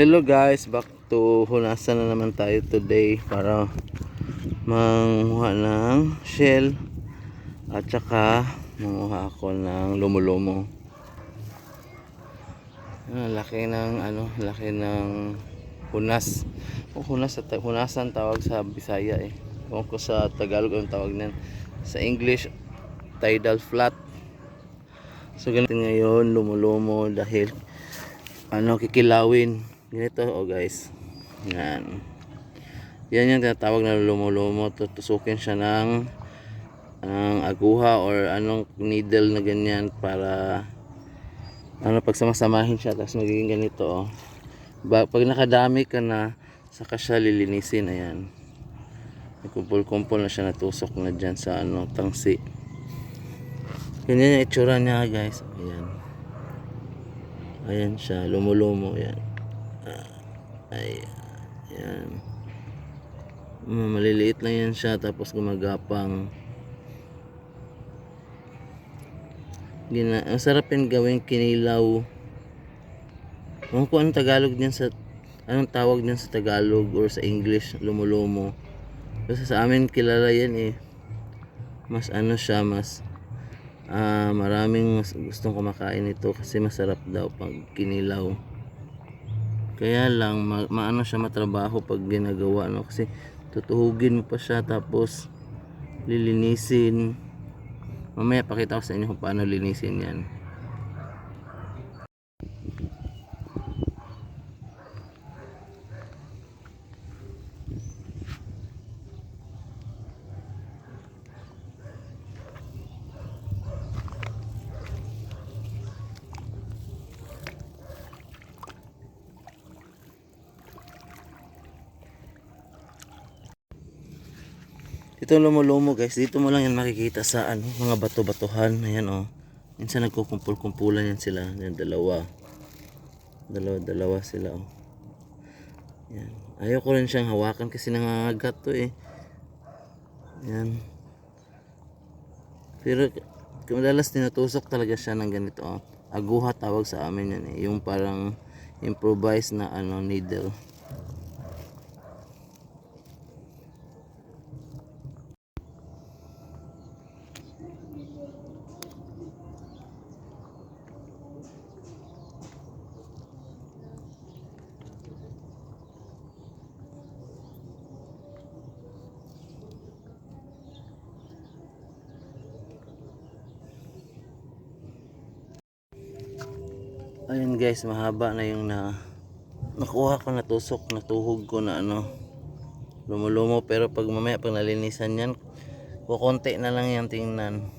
Hello guys, back to hunasan na naman tayo today para manguha ng shell at saka manguha ako ng lumo-lumo. Ah, laki ng ano, laki ng hunas. O hunas sa hunasan tawag sa Bisaya eh. Kung ko sa Tagalog ang tawag niyan. Sa English tidal flat. So ganito ngayon lumo-lumo dahil ano kikilawin ganito oh guys. Yan. Yan yung tinatawag na lumo-lumo tutusukin siya ng ng aguha or anong needle na ganyan para ano pagsamasamahin siya tapos magiging ganito oh. Pag nakadami ka na saka siya lilinisin. Ayan. Kumpul-kumpul na siya natusok na dyan sa ano tangsi. Ganyan yung itsura niya guys. Ayan. Ayan siya lumulumo yan Ah, ay ayan Mm, maliliit lang yan siya tapos gumagapang. Gina, ang sarap yan gawing kinilaw. Ewan ko anong Tagalog niyan sa anong tawag niyan sa Tagalog or sa English lumulumo kasi sa amin kilala yan eh. Mas ano siya mas ah maraming mas gustong kumakain ito kasi masarap daw pag kinilaw kaya lang ma- maano siya matrabaho pag ginagawa no? Kasi tutuhugin mo pa siya tapos lilinisin. Mamaya pakita ko sa inyo kung paano linisin yan Ito lumo-lumo guys, dito mo lang yan makikita sa ano, mga bato-batuhan. Ayan oh. Minsan nagkukumpul-kumpulan yan sila. Yan, dalawa. Dalawa-dalawa sila oh. Yan. Ayaw ko rin siyang hawakan kasi nangangagat to eh. Yan. Pero madalas tinutusok talaga siya ng ganito oh. Aguha tawag sa amin yan eh. Yung parang improvised na ano needle. Ayun guys, mahaba na yung na nakuha ko na tusok, natuhog ko na ano lumulumo pero pag mamaya pag nalinisan yan kukonti na lang yan tingnan.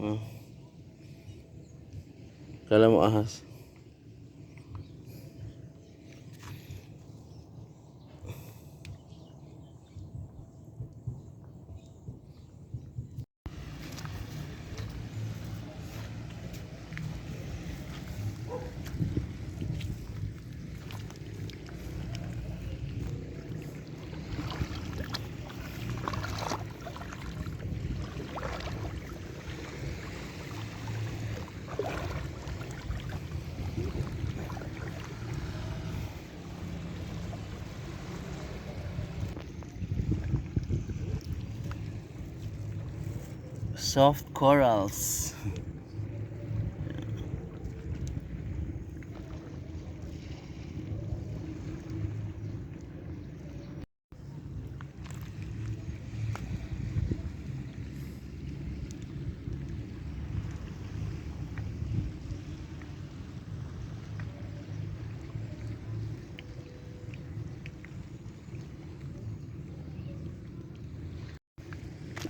Hmm. kala mo ahas soft corals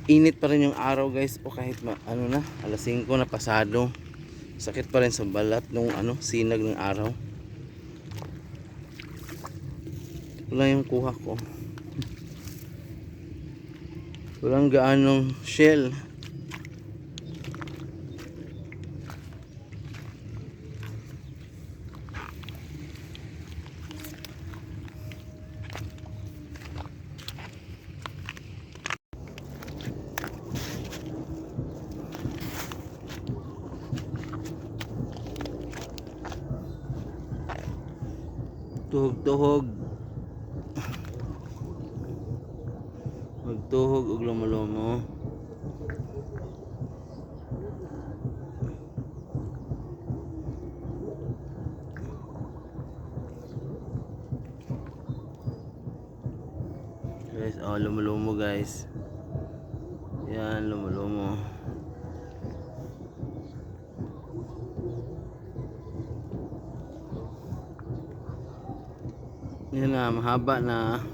init pa rin yung araw guys. O kahit ma, ano na alas 5 na pasado. Sakit pa rin sa balat nung ano sinag ng araw. Wala yung kuha ko. Walang gaanong shell Tuhog-tuhog. Magtuhog og lumo-lumo. Guys, oh lumo-lumo guys. Yan, lumo-lumo. Yan na, mahaba na.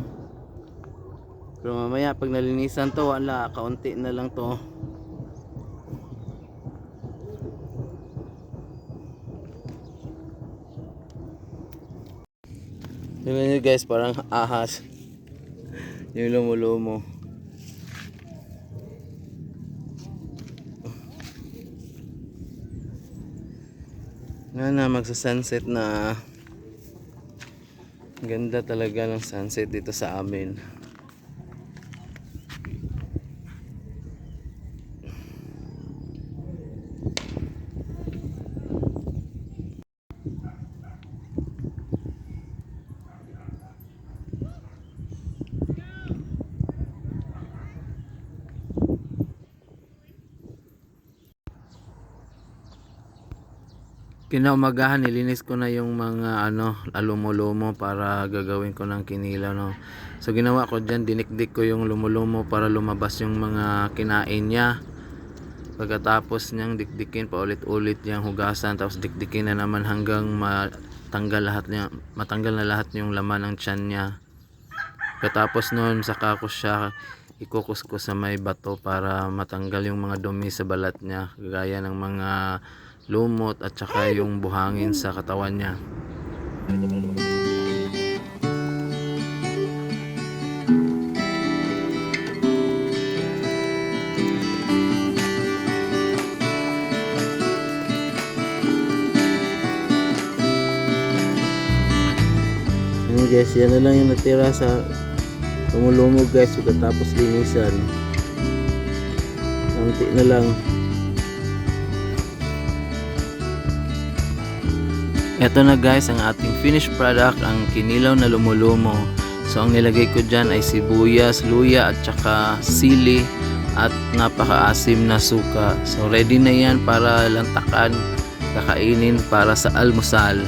Pero mamaya pag nalinisan to, wala, kaunti na lang to. Tingnan nyo guys, parang ahas. Yung lumo-lumo. Na na, magsa-sunset na. Ganda talaga ng sunset dito sa amin. Kinaumagahan nilinis ko na yung mga ano lumo-lumo para gagawin ko ng kinilaw no. So ginawa ko diyan dinikdik ko yung lumo-lumo para lumabas yung mga kinain niya. Pagkatapos niyang dikdikin paulit-ulit yung hugasan tapos dikdikin na naman hanggang matanggal lahat niya matanggal na lahat yung laman ng tiyan niya. Pagkatapos noon saka ko siya ikukuskus sa may bato para matanggal yung mga dumi sa balat niya gaya ng mga lumot at saka yung buhangin sa katawan niya. Ayun guys, yan na lang yung natira sa tumulumog guys pagkatapos linisan. Kunti na lang. Ito na guys ang ating finished product, ang kinilaw na lumulumo. So ang nilagay ko dyan ay sibuyas, luya at saka sili at napakaasim na suka. So ready na yan para lantakan, kakainin para sa almusal.